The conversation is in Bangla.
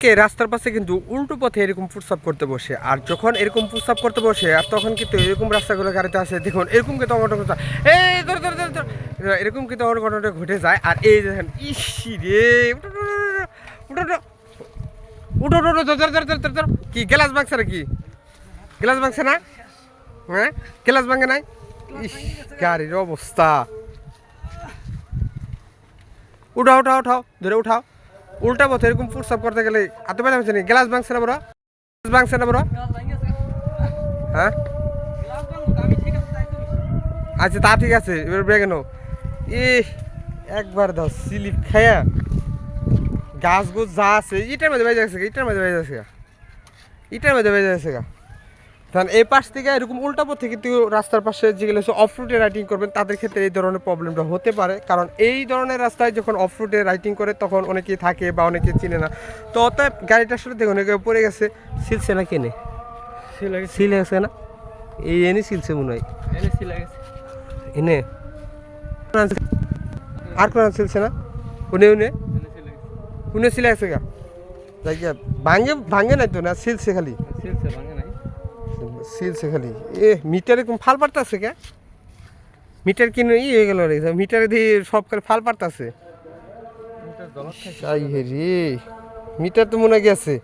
কে রাস্তার পাশে কিন্তু উল্টো পথে এরকম প্রস্তাব করতে বসে আর যখন এরকম প্রস্তাব করতে বসে আর তখন কিন্তু এরকম রাস্তাগুলো গাড়িতে আসে দেখুন এরকম কিন্তু অঘটন এই ধর ধর ধর এরকম কিন্তু অঘটনটা ঘটে যায় আর এই দেখেন ইসি রে উঠো, উঠো, উঠো, উঠো, ধর, ধর, ধর, ধর। কি গ্লাস ভাঙছে নাকি গ্লাস ভাঙছে না হ্যাঁ গ্লাস ভাঙে নাই ইস গাড়ির অবস্থা উঠাও উঠাও উঠাও ধরে উঠাও উল্টা পথে এরকম প্রস্তাব করতে গেলে হাতে পাইলাম নি গ্লাস ভাঙছে না বড় গ্লাস ভাঙছে না বড় হ্যাঁ? আচ্ছা তা ঠিক আছে, এবার ব্রেক নো ই একবার দাও, স্লিপ খায়া। গাছ গুছ যা আছে, ইটার মধ্যে বেজে গেছে ইটার মধ্যে বেজে গেছে। ইটার মধ্যে বেজে গেছে গা। কারণ এই পাশ থেকে এরকম উল্টা পথে কিন্তু রাস্তার পাশে যেগুলো অফ রুটে রাইডিং করবেন তাদের ক্ষেত্রে এই ধরনের প্রবলেমটা হতে পারে। কারণ এই ধরনের রাস্তায় যখন অফ রুটে রাইডিং করে তখন অনেকেই থাকে বা অনেকে চিনে না। তো অতএব গাড়িটা আসলে দেখুন পড়ে গেছে। সিলছে না কেনে সিল গেছে না? এই এনে সিলছে মনে হয়। এনে আর কোন সিলছে না? উনে উনে? উনে সিলে গেছে গা? ভাঙে ভাঙে নাই তো না? সিলছে খালি? সিলছে খালি। এ মিটারে ফাল পারতাছে কে? মিটার কিনে ই হয়ে গেল রে মিটারে দিয়ে সব করে ফাল পারতাছে হে রে মিটার তো মনে গেছে।